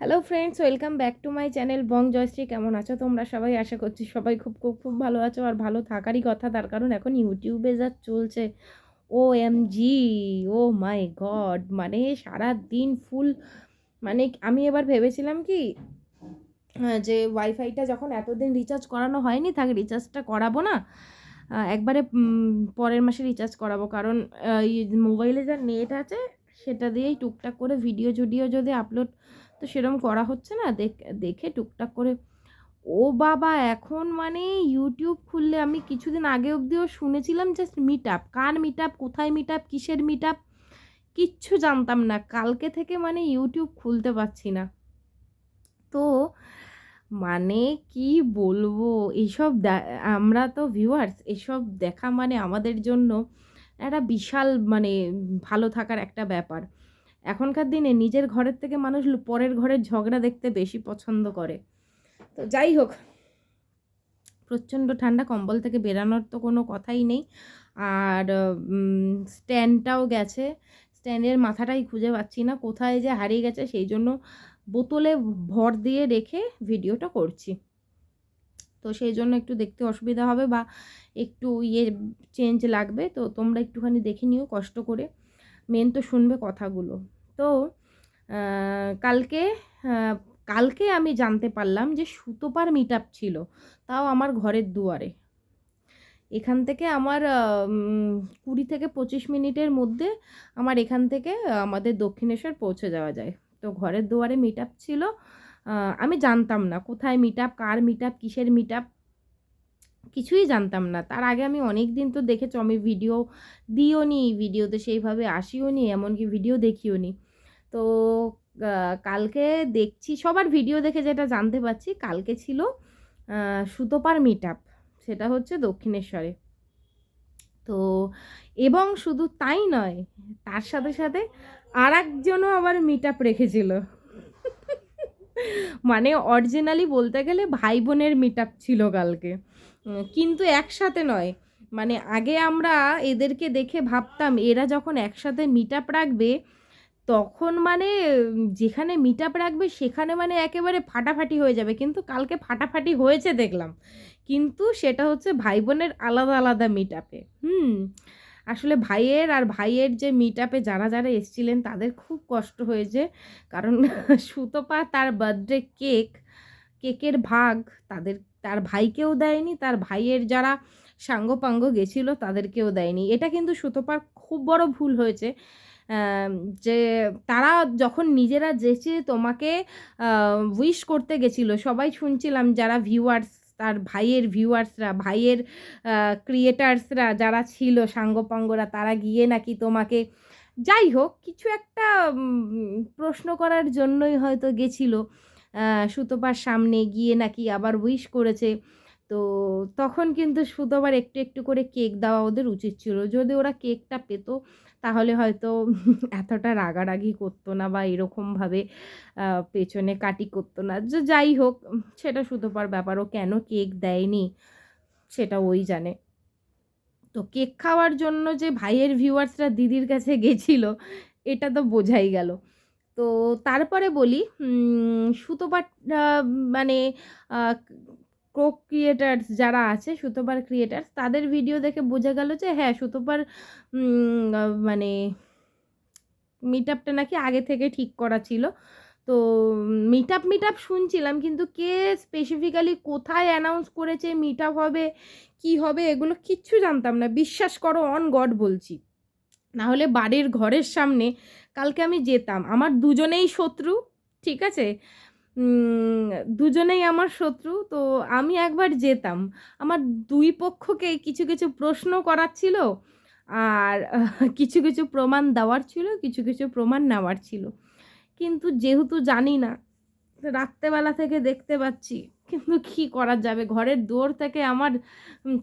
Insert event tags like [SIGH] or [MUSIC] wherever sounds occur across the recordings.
Hello friends welcome back to my channel Bong Joyshree কেমন আছো তোমরা? সবাই আশা করছি সবাই খুব খুব খুব ভালো আছো আর ভালো থাকারই কথা। তার কারণ এখন ইউটিউবে যা চলছে ও এম জি ও মাই গড মানে সারা দিন ফুল মানে আমি এবার ভেবেছিলাম কি যে ওয়াইফাইটা যখন এতদিন রিচার্জ করানো হয়নি, থাক রিচার্জটা করাবো না একবারে পরের মাসে রিচার্জ করাবো। কারণ মোবাইলে যা নেট আছে, সেটা দিয়েই টুকটাক করে ভিডিও জুডিও যদি আপলোড তো সেরকম করা হচ্ছে না। দেখ- টুকটাক করে। ও বাবা, এখন মানে ইউটিউব খুললে আমি কিছুদিন আগে অবধিও শুনেছিলাম জাস্ট মিট আপ কার মিট আপ কোথায় মিট আপ কিসের মিট আপ কিচ্ছু জানতাম না। কালকে থেকে মানে ইউটিউব খুলতে পারছি না। তো মানে কি বলব? এইসব আমরা তো ভিউয়ার্স এসব দেখা মানে আমাদের জন্য একটা বিশাল মানে ভালো থাকার একটা ব্যাপার। এখনকার দিনে নিজের ঘরের থেকে মানুষ পরের ঘরের ঝগড়া দেখতে বেশি পছন্দ করে। তো যাই হোক, প্রচণ্ড ঠান্ডা, কম্বল থেকে বেরানোর তো কোনো কথাই নেই। আর স্ট্যান্ডটাও গেছে। স্ট্যান্ডের মাথাটাই খুঁজে পাচ্ছি না, কোথায় যে হারিয়ে গেছে, সেই জন্য বোতলে ভর দিয়ে রেখে ভিডিওটা করছি। তো সেই জন্য একটু দেখতে অসুবিধা হবে বা একটু ইয়ে চেঞ্জ লাগবে, তো তোমরা একটুখানি দেখে নিও কষ্ট করে। মেন তো শুনবে কথাগুলো। তো কালকে কালকে আমি জানতে পারলাম যে সুতোপার মিট আপ ছিল, তাও আমার ঘরের দুয়ারে। এখান থেকে আমার কুড়ি থেকে পঁচিশ মিনিটের মধ্যে আমার এখান থেকে আমাদের দক্ষিণেশ্বর পৌঁছে যাওয়া যায়। তো ঘরের দুয়ারে মিট আপ ছিল আমি জানতাম না কোথায় মিট আপ কার মিট আপ কিসের মিট আপ কিছুই জানতাম না। তার আগে আমি অনেক দিন তো দেখেছ, আমি ভিডিও দিও নি ভিডিওতে সেইভাবে আসিও নি, এমনকি ভিডিও দেখিও নি। তো কালকে দেখছি, সবার ভিডিও দেখে যেটা জানতে পারছি, কালকে ছিল সুতোপার মিট আপ সেটা হচ্ছে দক্ষিণেশ্বরে। তো, এবং শুধু তাই নয়, তার সাথে সাথে আর একজনও আবার মিট আপ রেখেছিল। মানে অরিজিনালি বলতে গেলে ভাই বোনের মিট আপ ছিল কালকে। কিন্তু একসাথে নয়। মানে আগে আমরা এদেরকে দেখে ভাবতাম, এরা যখন একসাথে মিট আপ রাখবে, তখন মানে যেখানে মিট আপ রাখবে, সেখানে মানে একেবারে ফাটাফাটি হয়ে যাবে। কিন্তু কালকে ফাটাফাটি হয়েছে দেখলাম। কিন্তু সেটা হচ্ছে ভাই বোনের আলাদা আলাদা মিট আপে হুম, আসলে ভাইয়ের আর ভাইয়ের যে মিট আপে যারা যারা এসছিলেন, তাদের খুব কষ্ট হয়েছে। কারণ সুতপা তার বার্থডে কেক কেকের ভাগ তাদের তার ভাইকেও দেয়নি, তার ভাইয়ের যারা সাঙ্গপাঙ্গ গেছিল তাদেরকেও দেয়নি। এটা কিন্তু সুতপার খুব বড় ভুল হয়েছে যে তারা যখন নিজেরা যেচে তোমাকে উইশ করতে গেছিল, সবাই শুনছিলাম যারা ভিউয়ার্স তার ভাইয়ের ভিউয়ার্সরা ভাইয়ের ক্রিয়েটার্সরা যারা ছিল সাঙ্গপাঙ্গরা, তারা গিয়ে নাকি তোমাকে, যাই হোক, কিছু একটা প্রশ্ন করার জন্যই হয়তো গেছিল। সুতপার সামনে গিয়ে নাকি আবার উইশ করেছে। তো তখন কিন্তু সুতপার একটু একটু করে কেক দেওয়া ওদের উচিত ছিল। যদি ওরা কেকটা পেত, তাহলে হয়তো এতটা রাগারাগি করতো না বা এরকমভাবে পেছনে কাটি করতো না। যে যাই হোক, সেটা সুতপার ব্যাপার ও কেন কেক দেয়নি, সেটা ওই জানে। তো কেক খাওয়ার জন্য যে ভাইয়ের ভিউয়ার্সরা দিদির কাছে গেছিল, এটা তো বোঝাই গেল। তো তারপরে বলি সুতোপার মানে ক্রো ক্রিয়েটার্স যারা আছে সুতোপার ক্রিয়েটার্স তাদের ভিডিও দেখে বোঝা গেল যে হ্যাঁ সুতোপার মানে মিট আপটা নাকি আগে থেকে ঠিক করা ছিল। তো মিট আপ মিট আপ শুনছিলাম, কিন্তু কে স্পেসিফিক্যালি কোথায় অ্যানাউন্স করেছে মিট আপ হবে, কি হবে, এগুলো কিচ্ছু জানতাম না। বিশ্বাস করো অন গড বলছি। না হলে বাড়ির ঘরের সামনে কালকে আমি যেতাম। আমার দুজনেই শত্রু, ঠিক আছে? দুজনেই আমার শত্রু, তো আমি একবার যেতাম। আমার দুই পক্ষকে কিছু কিছু প্রশ্ন করার ছিল আর [LAUGHS] কিছু কিছু প্রমাণ দেওয়ার ছিল, কিছু কিছু প্রমাণ নেওয়ার ছিল। কিন্তু যেহেতু জানি না, রাত্রেবেলা থেকে দেখতে পাচ্ছি, কিন্তু কি করা যাবে? ঘরের দৌড় থেকে আমার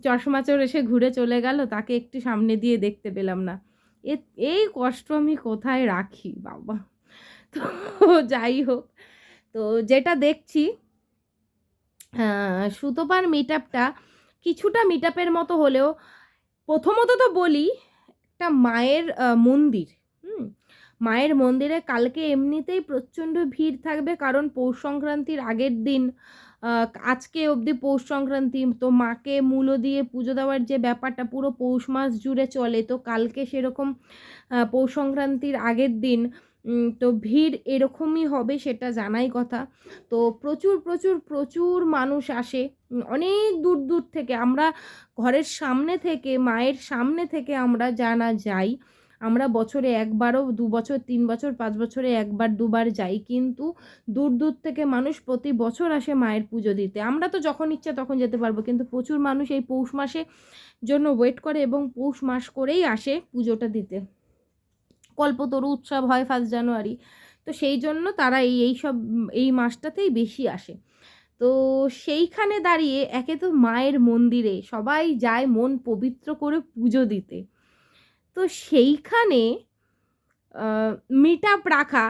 চশমা চোর এসে ঘুরে চলে গেল, তাকে একটু সামনে দিয়ে দেখতে পেলাম না। এই কষ্ট আমি কোথায় রাখি, বাবা? তো যাই হোক, তো যেটা দেখছি সুতোপার মিট আপটা কিছুটা মিট আপের মতো হলেও, প্রথমত তো বলি, একটা মায়ের মন্দির, হুম? মায়ের মন্দিরে কালকে এমনিতেই প্রচণ্ড ভিড় থাকবে, কারণ পৌষ সংক্রান্তির আগের দিন আজকে অবধি পৌষ সংক্রান্তি, তো মাকে মূলো দিয়ে পুজো দেওয়ার যে ব্যাপারটা, পুরো পৌষ মাস জুড়ে চলে। তো কালকে সেরকম পৌষ সংক্রান্তির আগের দিন তো ভিড় এরকমই হবে সেটা জানাই কথা। তো প্রচুর প্রচুর প্রচুর মানুষ আসে অনেক দূর দূর থেকে। আমরা ঘরের সামনে থেকে, মায়ের সামনে থেকে আমরা জানা যাই। আমরা বছরে একবারও দু বছর, তিন বছর, পাঁচ বছরে একবার, দুবার যাই। কিন্তু দূর দূর থেকে মানুষ প্রতি বছর আসে মায়ের পুজো দিতে। আমরা তো যখন ইচ্ছা তখন যেতে পারব, কিন্তু প্রচুর মানুষ এই পৌষ মাসে জন্য ওয়েট করে এবং পৌষ মাস করেই আসে পুজোটা দিতে। কল্পতরু উৎসব হয় ফার্স্ট জানুয়ারি তো সেই জন্য তারা এই এই সব, এই মাসটাতেই বেশি আসে। তো সেইখানে দাঁড়িয়ে একে তো মায়ের মন্দিরে সবাই যায় মন পবিত্র করে পুজো দিতে। তো সেইখানে মিট আপ রাখা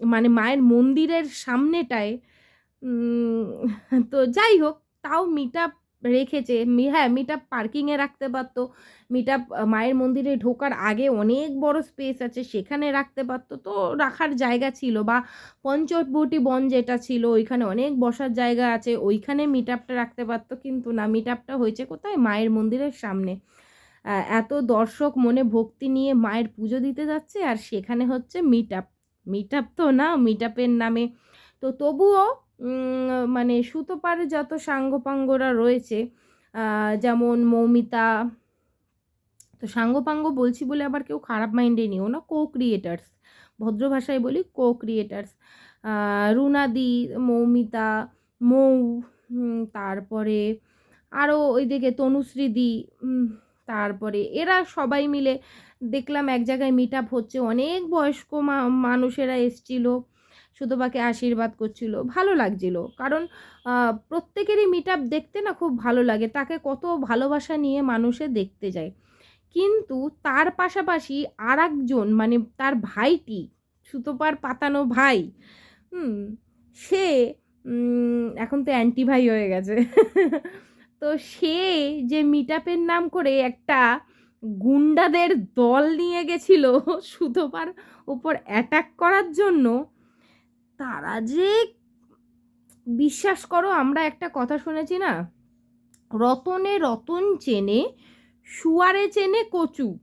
মানে মায়ের মন্দিরের সামনেটায় তো যাই হোক, তাও মিট রেখেছে। হ্যাঁ মিট পার্কিংয়ে রাখতে পারতো। মিট মায়ের মন্দিরে ঢোকার আগে অনেক বড় স্পেস আছে, সেখানে রাখতে পারতো। তো রাখার জায়গা ছিল বা পঞ্চবটি বন যেটা ছিল, ওইখানে অনেক বসার জায়গা আছে, ওইখানে মিট আপটা রাখতে পারতো। কিন্তু না মিট আপটা হয়েছে কোথায়? মায়ের মন্দিরের সামনে। এত দর্শক মনে ভক্তি নিয়ে মায়ের পুজো দিতে যাচ্ছে আর সেখানে হচ্ছে মিট আপ মিট আপ তো না মিট আপের নামে। তো তবুও মানে সুতোপার যত সাঙ্গপাঙ্গরা রয়েছে যেমন মৌমিতা, তো সাঙ্গপাঙ্গ বলছি বলে আবার কেউ খারাপ মাইন্ডে নিও না কো ক্রিয়েটার্স ভদ্র ভাষায় বলি কো ক্রিয়েটার্স রুনাদি, মৌমিতা, মৌ তারপরে আরও ওইদিকে তনুশ্রীদি তারপরে এরা সবাই মিলে দেখলাম এক জায়গায় মিট আপ হচ্ছে, অনেক বয়স্ক মানুষেরা এসছিল, সুতোপাকে আশীর্বাদ করছিল, ভালো লাগছিল। কারণ প্রত্যেকেরই মিট আপ দেখতে না খুব ভালো লাগে, তাকে কত ভালোবাসা নিয়ে মানুষে দেখতে যায়। কিন্তু তার পাশাপাশি আর একজন মানে তার ভাইটি, সুতোপার পাতানো ভাই, হুম, সে এখন তো অ্যান্টি ভাই হয়ে গেছে। তো সে যে মিট আপের নাম করে একটা গুন্ডাদের দল নিয়ে গেছিল সুতোপার উপর অ্যাটাক করার জন্য, তারা যে, বিশ্বাস করো আমরা একটা কথা শুনেছি না? রতনে রতন চেনে শুয়ারে চেনে কচু।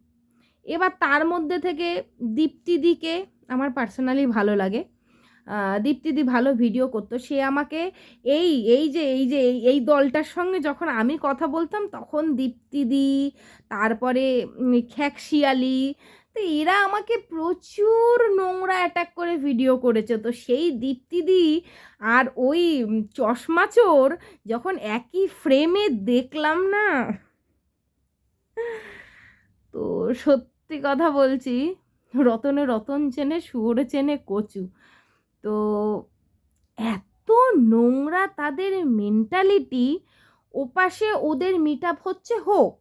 এবার তার মধ্যে থেকে দীপ্তিদিকে আমার পার্সোনালি ভালো লাগে। দীপ্তিদি ভালো ভিডিও করতো। সে আমাকে এই এই যে এই যে এই এই দলটার সঙ্গে যখন আমি কথা বলতাম তখন দীপ্তিদি তারপরে খ্যাকশিয়ালি তো এরা আমাকে প্রচুর নোংরা অ্যাটাক করে ভিডিও করেছে। তো সেই দীপ্তিদি আর ওই উম, চশমা চোর যখন একই ফ্রেমে দেখলাম না তো সত্যি কথা বলছি রতনে রতন চেনে শুয়োরে চেনে কচু। তো এত নোংরা তাদের মেন্টালিটি ওপাশে ওদের মিট আপ হচ্ছে হোক,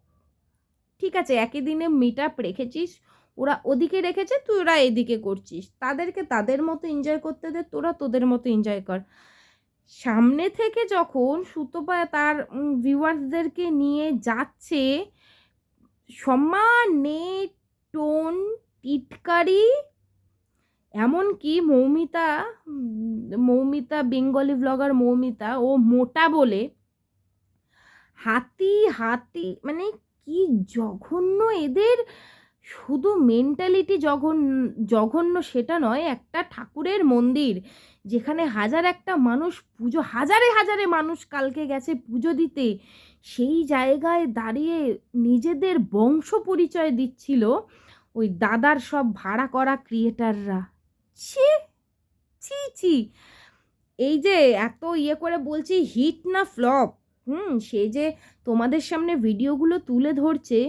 ঠিক আছে, একই দিনে মিট আপ রেখেছিস, ওরা ওদিকে রেখেছে, তুই ওরা এদিকে করছিস। তাদেরকে তাদের মতো এনজয় করতে দে, তোরা তোদের মতো এনজয় কর। সামনে থেকে যখন সুতপা তার ভিউয়ার্সদেরকে নিয়ে যাচ্ছে সমানে টোন টিটকারি এমনকি মৌমিতা মৌমিতা বেঙ্গলি ব্লগার মৌমিতা ও মোটা বলে হাতি হাতি মানে কি জঘন্য এদের শুধু মেন্টালিটি জঘন্য জঘন্য সেটা নয়, একটা ঠাকুরের মন্দির যেখানে হাজার একটা মানুষ পুজো, হাজারে হাজারে মানুষ কালকে গেছে পুজো দিতে, সেই জায়গায় দাঁড়িয়ে নিজেদের বংশ পরিচয় দিচ্ছিল ওই দাদার সব ভাড়া করা ক্রিয়েটাররা ছি ছি ছি। এই যে এত ইয়ে করে বলছি, হিট না ফ্লপ? হুম, সে যে তোমাদের সামনে ভিডিওগুলো তুলে ধরছে,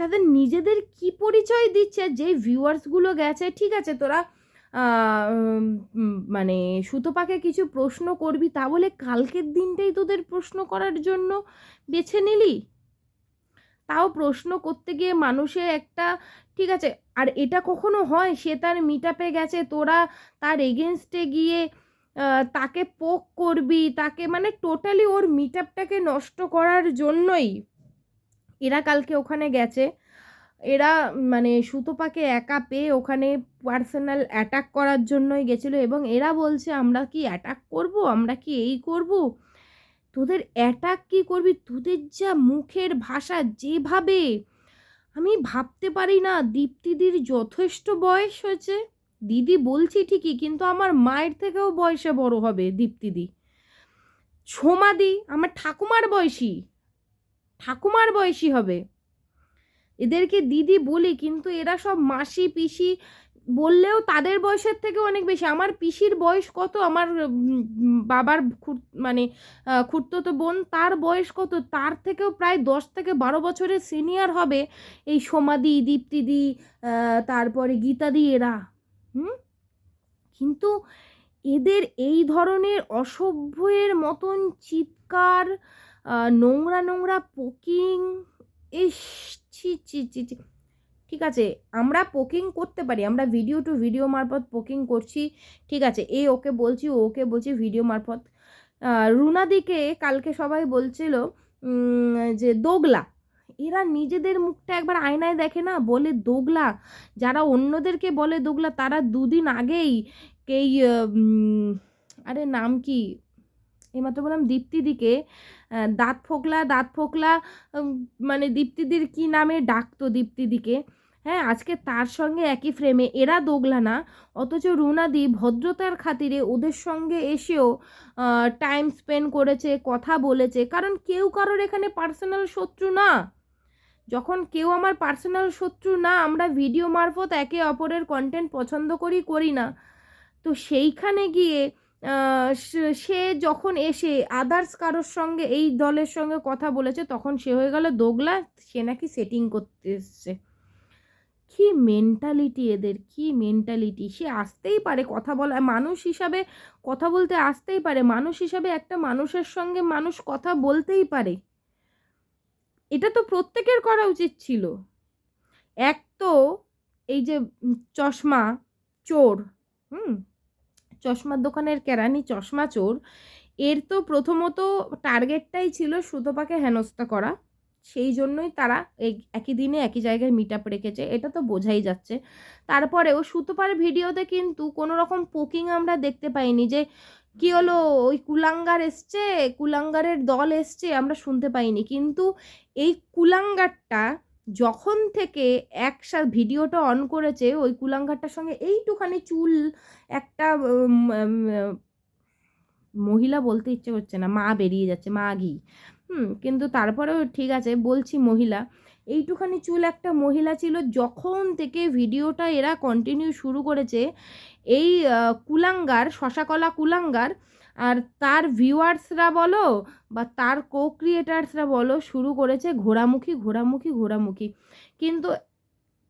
তাদের নিজেদের কি পরিচয় দিচ্ছে? যে ভিউয়ার্সগুলো গেছে, ঠিক আছে, তোরা মানে সুতোপাকে কিছু প্রশ্ন করবি, তা বলে কালকের দিনটাই তোদের প্রশ্ন করার জন্য বেছে নিলি? তাও প্রশ্ন করতে গিয়ে মানুষের একটা, ঠিক আছে, আর এটা কখনো হয়? সে তার মিট আপে গেছে, তোরা তার এগেনস্টে গিয়ে তাকে পোক করবি, তাকে মানে টোটালি ওর মিট আপটাকে নষ্ট করার জন্যই এরা কালকে ওখানে গেছে। এরা মানে সুতোপাকে একা পেয়ে ওখানে পার্সোনাল অ্যাটাক করার জন্যই গেছিল এবং এরা বলছে, আমরা কি অ্যাটাক করব? আমরা কি এই করব? তোদের অ্যাটাক কি করবি? তোদের যা মুখের ভাষা যেভাবে, আমি ভাবতে পারি না দীপ্তিদির যথেষ্ট বয়স হয়েছে। দিদি বলছি ঠিকই, কিন্তু আমার মায়ের থেকেও বয়সে বড় হবে দীপ্তিদি। সোমাদি আমার ঠাকুমার বয়সী ঠাকুমার বয়সী হবে। এদেরকে দিদি বলি, কিন্তু এরা সব মাসি পিসি বললেও তাদের বয়সের থেকে অনেক বেশি। আমার পিসির বয়স কত? আমার বাবার মানে আহ, খুড়তুতো বোন তার বয়স কত? তার থেকেও প্রায় দশ থেকে বারো বছরের সিনিয়র হবে এই সোমাদি দীপ্তিদি তারপরে গীতাদি এরা। হুম? কিন্তু এদের এই ধরনের অসভ্যের মতন চিৎকার নোংরা নোংরা পোকিং ইস ছি ছি ছি ছি। ঠিক আছে? আমরা পোকিং করতে পারি, আমরা ভিডিও টু ভিডিও মারফত পোকিং করছি, ঠিক আছে? এ ওকে বলছি ওকে বলছি ভিডিও মারফত। রুনাদিকে কালকে সবাই বলছিল যে দোগলা, এরা নিজেদের মুখটা একবার আয়নায় দেখে না? বলে দোগলা, যারা অন্যদেরকে বলে দোগলা, তারা দুদিন আগেই এই আরে নাম কি? এইমাত্র বললাম দীপ্তিদিকে দাঁত ফোকলা দাঁত ফোকলা মানে দীপ্তিদির কি নামে ডাকতো দীপ্তিদিকে? হ্যাঁ আজকে তার সঙ্গে একই ফ্রেমে এরা দোগলা না। অথচ রুনাদি ভদ্রতার খাতিরে ওদের সঙ্গে এসেও টাইম স্পেন্ড করেছে, কথা বলেছে। কারণ কেউ কারোর এখানে পার্সোনাল শত্রু না। যখন কেউ আমার পার্সোনাল শত্রু না, আমরা ভিডিও মারফত একে অপরের কন্টেন্ট পছন্দ করি করি না। তো সেইখানে গিয়ে সে- যখন এসে আদার্স কারোর সঙ্গে, এই দলের সঙ্গে কথা বলেছে, তখন সে হয়ে গেল দোগলা। সে নাকি সেটিং করতে এসছে কি মেন্টালিটি এদের? কি মেন্টালিটি সে আসতেই পারে কথা বলা মানুষ হিসাবে কথা বলতে আসতেই পারে। মানুষ হিসাবে একটা মানুষের সঙ্গে মানুষ কথা বলতেই পারে। এটা তো প্রত্যেকের করা উচিত ছিল। এক তো এই যে চশমা চোর, হুম? চশমার দোকানের কেরানি চশমা চোর, এর তো প্রথমত টার্গেটটাই ছিল সুতপাকে হেনস্থা করা। সেই জন্যই তারা একই দিনে একই জায়গায় মিট আপ রেখেছে, এটা তো বোঝাই যাচ্ছে। তারপরেও সুতপার ভিডিওতে কিন্তু কোনো রকম পোকিং আমরা দেখতে পাইনি যে, কি হলো? ওই কুলাঙ্গার এসছে, কুলাঙ্গারের দল এসছে, আমরা শুনতে পাইনি। কিন্তু এই কুলাঙ্গারটা যখন থেকে একসাথে ভিডিওটা অন করেছে, ওই কুলাঙ্গারটার সঙ্গে এইটুখানি চুল একটা মহিলা বলতে ইচ্ছে করছে না, মা বেরিয়ে যাচ্ছে, মা ঘি। হুম, কিন্তু তারপরেও ঠিক আছে, বলছি মহিলা, এইটুখানি চুল একটা মহিলা ছিল যখন থেকে ভিডিওটা এরা কন্টিনিউ শুরু করেছে, এই কুলাঙ্গার, শশাকলা কুলাঙ্গার আর তার ভিউয়ার্সরা বলো বা তার কো ক্রিয়েটার্সরা বলো শুরু করেছে ঘোরামুখী ঘোরামুখী ঘোরামুখী কিন্তু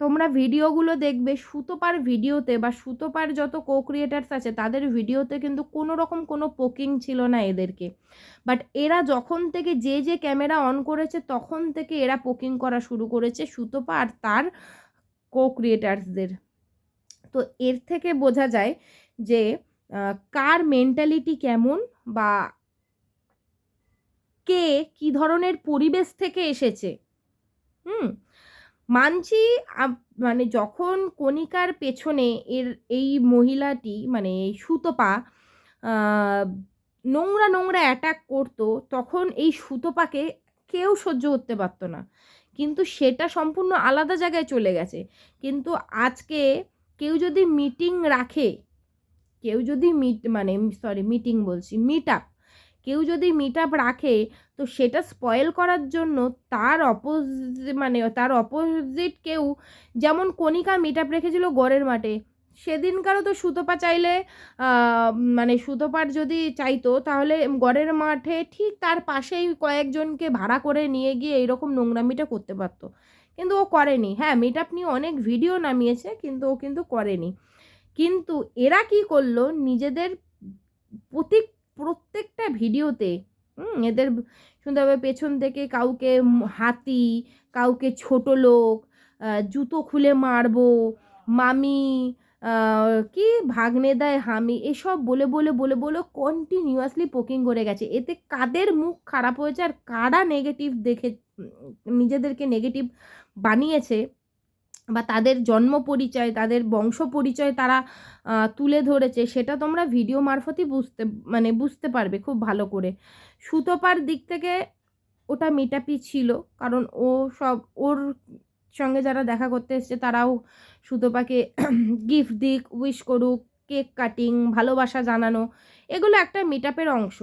তোমরা ভিডিওগুলো দেখবে, সুতোপার ভিডিওতে বা সুতোপার যত কো ক্রিয়েটার্স আছে, তাদের ভিডিওতে কিন্তু কোনো রকম কোনো পোকিং ছিল না এদেরকে। বাট এরা যখন থেকে যে যে ক্যামেরা অন করেছে, তখন থেকে এরা পোকিং করা শুরু করেছে সুতোপা আর তার কো ক্রিয়েটার্সদের তো এর থেকে বোঝা যায় যে কার মেন্টালিটি কেমন বা কে কি ধরনের পরিবেশ থেকে এসেছে। হুম? মানছি মানে যখন কণিকার পেছনে এর, এই মহিলাটি মানে এই সুতপা নোংরা নোংরা অ্যাটাক করতো, তখন এই সুতপাকে কেউ সহ্য করতে পারতো না। কিন্তু সেটা সম্পূর্ণ আলাদা জায়গায় চলে গেছে। কিন্তু আজকে কেউ যদি মিটিং রাখে, কেউ যদি মিট মানে সরি মিটিং বলছি মিট আপ কেউ যদি মিট আপ রাখে, তো সেটা স্পয়েল করার জন্য তার অপোজিট মানে তার অপোজিট কেউ, যেমন কণিকা মিট আপ রেখেছিল গড়ের মাঠে, সেদিনকারও তো সুতপা চাইলে মানে সুতপার যদি চাইতো, তাহলে গড়ের মাঠে ঠিক তার পাশেই কয়েকজনকে ভাড়া করে নিয়ে গিয়ে এইরকম নোংরামিটা করতে পারতো। কিন্তু ও করেনি। হ্যাঁ মিট আপ নিয়ে অনেক ভিডিও নামিয়েছে, কিন্তু ও কিন্তু করেনি। কিন্তু এরা কি করল? নিজেদের প্রতি প্রত্যেকটা ভিডিওতে এদের শুনতে হবে পেছন থেকে কাউকে হাতি, কাউকে ছোট লোক জুতো খুলে মারবো, মামি কি ভাগ্নে দেয় হামি, এসব বলে বলে বলে বলে কন্টিনিউয়াসলি পোকিং করে গেছে। এতে কাদের মুখ খারাপ হয়েছে আর কারা নেগেটিভ দেখে নিজেদেরকে নেগেটিভ বানিয়েছে? বা তাদের জন্ম পরিচয়, তাদের বংশ পরিচয় তারা তুলে ধরেছে, সেটা তোমরা ভিডিও মারফতই বুঝতে মানে বুঝতে পারবে খুব ভালো করে। সুতোপার দিক থেকে ওটা মিটাপি ছিল, কারণ ও সব, ওর সঙ্গে যারা দেখা করতে এসছে তারাও সুতোপাকে [CLEARS THROAT] গিফট দিক উইশ করুক কেক কাটিং ভালোবাসা জানানো, এগুলো একটা মিটআপের অংশ।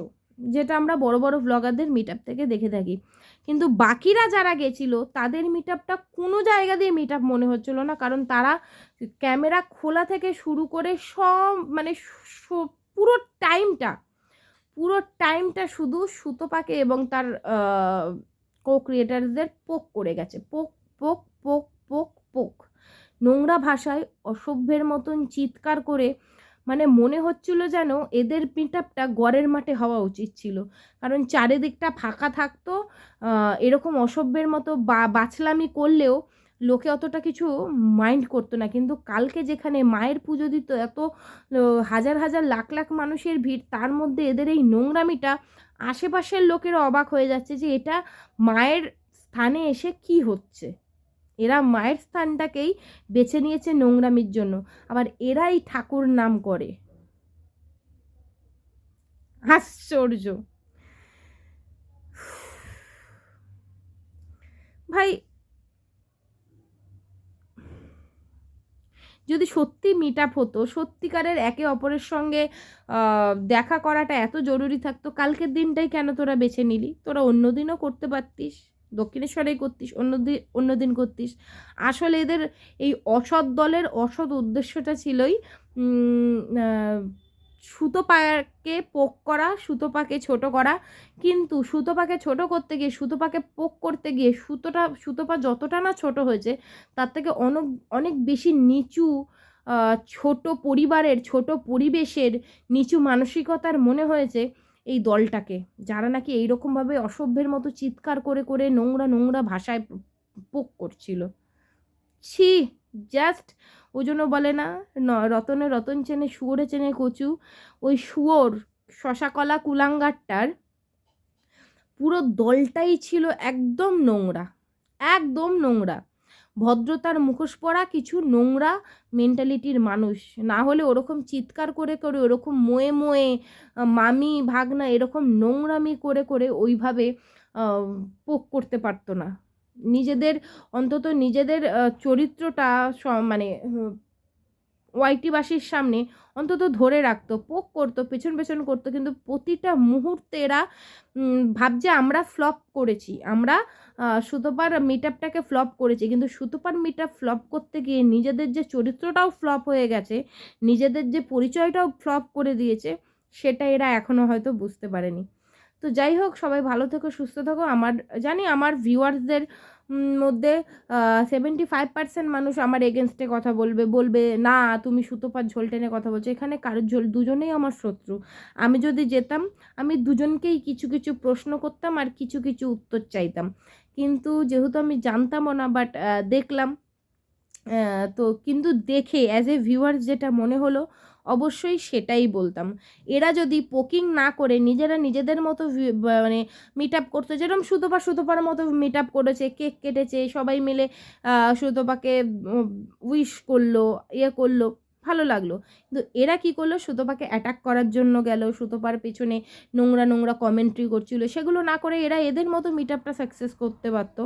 যেটা আমরা বড় বড় ব্লগারদের মিটআপ থেকে দেখে থাকি। কিন্তু বাকিরা যারা গেছিল, তাদের মিটআপটা কোনো জায়গা দিয়ে মিটআপ মনে হচ্ছিল না। কারণ তারা ক্যামেরা খোলা থেকে শুরু করে সব মানে পুরো টাইমটা পুরো টাইমটা শুধু সুতোপাকে এবং তার কো ক্রিয়েটারদের পোক করে গেছে। পোক পোক পোক পোক পোক নোংরা ভাষায় অসভ্যের মতন চিৎকার করে মানে মনে হচ্ছিল যেন এদের পিটআপটা গড়ের মাঠে হওয়া উচিত ছিল। কারণ চারিদিকটা ফাঁকা থাকতো এরকম অসভ্যের মতো বা, বাছলামি করলেও লোকে অতটা কিছু মাইন্ড করতো না। কিন্তু কালকে যেখানে মায়ের পুজো দিত, এত হাজার হাজার, লাখ লাখ মানুষের ভিড়, তার মধ্যে এদের এই নোংরামিটা আশেপাশের লোকেরা অবাক হয়ে যাচ্ছে যে এটা মায়ের স্থানে এসে কি হচ্ছে। এরা মায়ের স্থানটাকেই বেছে নিয়েছে নোংরামির জন্য। আবার এরাই ঠাকুর নাম করে। আশ্চর্য। ভাই, যদি সত্যি মিট আপ হতো, সত্যিকারের একে অপরের সঙ্গে দেখা করাটা এত জরুরি থাকতো, কালকের দিনটাই কেন তোরা বেছে নিলি? তোরা অন্য দিনও করতে পারতিস। দক্ষিণেশ্বরেই করতিস, অন্য দিন অন্য দিন করতিস। আসলে এদের এই অসৎ দলের অসৎ উদ্দেশ্যটা ছিলই সুতোপাকে পোক করা, সুতোপাকে ছোট করা। কিন্তু সুতোপাকে ছোট করতে গিয়ে, সুতোপাকে পোক করতে গিয়ে সুতোটা, সুতোপা যতটা না ছোট হয়েছে, তার থেকে অনেক অনেক বেশি নিচু ছোট পরিবারের, ছোট পরিবেশের নিচু মানসিকতার মনে হয়েছে। এই দলটাকে। যারা নাকি এইরকমভাবে অসভ্যের মতো চিৎকার করে করে নোংরা নোংরা ভাষায় পোক করছিল। ছি জাস্ট ওই জন্য বলে না, ন- রতনে রতন চেনে, শুয়োরে চেনে কচু, ওই শুয়োর শশাকলা কুলাঙ্গারটার পুরো দলটাই ছিল একদম নোংরা একদম নোংরা। ভদ্রতার মুখোশ পরা কিছু নোংরা মেন্টালিটির মানুষ। না হলে ওরকম চিৎকার করে করে, ওরকম মোয়ে মোয়ে মামি ভাগনা এরকম নোংরামি করে করে ওইভাবে পোক করতে পারতো না। নিজেদের, অন্তত নিজেদের চরিত্রটা মানে ওয়াইটিবাসীর সামনে অন্তত ধরে রাখতো, পোক করতো, পেছন পেছন করতো, কিন্তু প্রতিটা মুহূর্তে এরা ভাবছে আমরা ফ্লপ করেছি, আমরা সুতোপার মিট আপটাকে ফ্লপ করেছি, কিন্তু সুতোপার মিট আপ ফ্লপ করতে গিয়ে নিজেদের যে চরিত্রটাও ফ্লপ হয়ে গেছে, নিজেদের যে পরিচয়টাও ফ্লপ করে দিয়েছে, সেটা এরা এখনও হয়তো বুঝতে পারেনি। তো যাই হোক, সবাই ভালো থেকো, সুস্থ থাকো, আমার, জানি আমার ভিউয়ার্সদের মধ্যে সেভেন্টি ফাইভ পার্সেন্ট মানুষ আমার এগেনস্টে কথা বলবে বলবে, না, তুমি সুতোপার ঝোল টেনে কথা বলছো। এখানে কারোর ঝোল দুজনেই আমার শত্রু। আমি যদি যেতাম, আমি দুজনকেই কিছু কিছু প্রশ্ন করতাম আর কিছু কিছু উত্তর চাইতাম। কিন্তু যেহেতু আমি জানতামও না বাট দেখলাম তো কিন্তু দেখে অ্যাজ এ ভিউয়ার যেটা মনে হলো অবশ্যই সেটাই বলতাম। এরা যদি পোকিং না করে, নিজেরা নিজেদের মতো মানে মিট আপ করতো যেরকম সুতোপা সুতোপার মতো মিট আপ করেছে কেক কেটেছে, সবাই মিলে সুতোপাকে উইশ করল ইয়ে করল, ভালো লাগল। কিন্তু এরা কি করল, সুতোপাকে অ্যাটাক করার জন্য গেল, সুতোপার পেছনে নোংরা নোংরা কমেন্ট্রি করছিল, সেগুলো না করে এরা এদের মতো মিট আপটা সাকসেস করতে পারতো।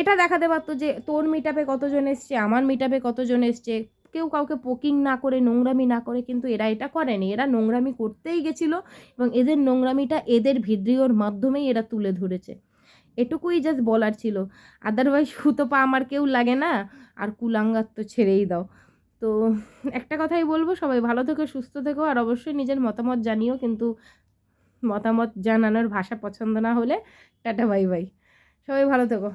এটা দেখাতে পারতো যে, তোর মিট আপে কতজন এসছে, আমার মিট আপে কতজন এসছে কেউ কাউকে পোকিং না করে, নোংরামি না করে, কিন্তু এরা এটা করেনি। এরা নোংরামি করতেই গেছিল এবং এদের নোংরামিটা এদের ভিডিওর মাধ্যমেই এরা তুলে ধরেছে। এটুকুই জাস্ট বলার ছিল। আদারওয়াইজ সুতো পা আমার কেউ লাগে না, আর কুলাঙ্গার তো ছেড়েই দাও। তো একটা কথাই বলব, সবাই ভালো থেকো, সুস্থ থেকো, আর অবশ্যই নিজের মতামত জানিও, কিন্তু মতামত জানানোর ভাষা পছন্দ না হলে টাটা বাই বাই সবাই ভালো থেকো।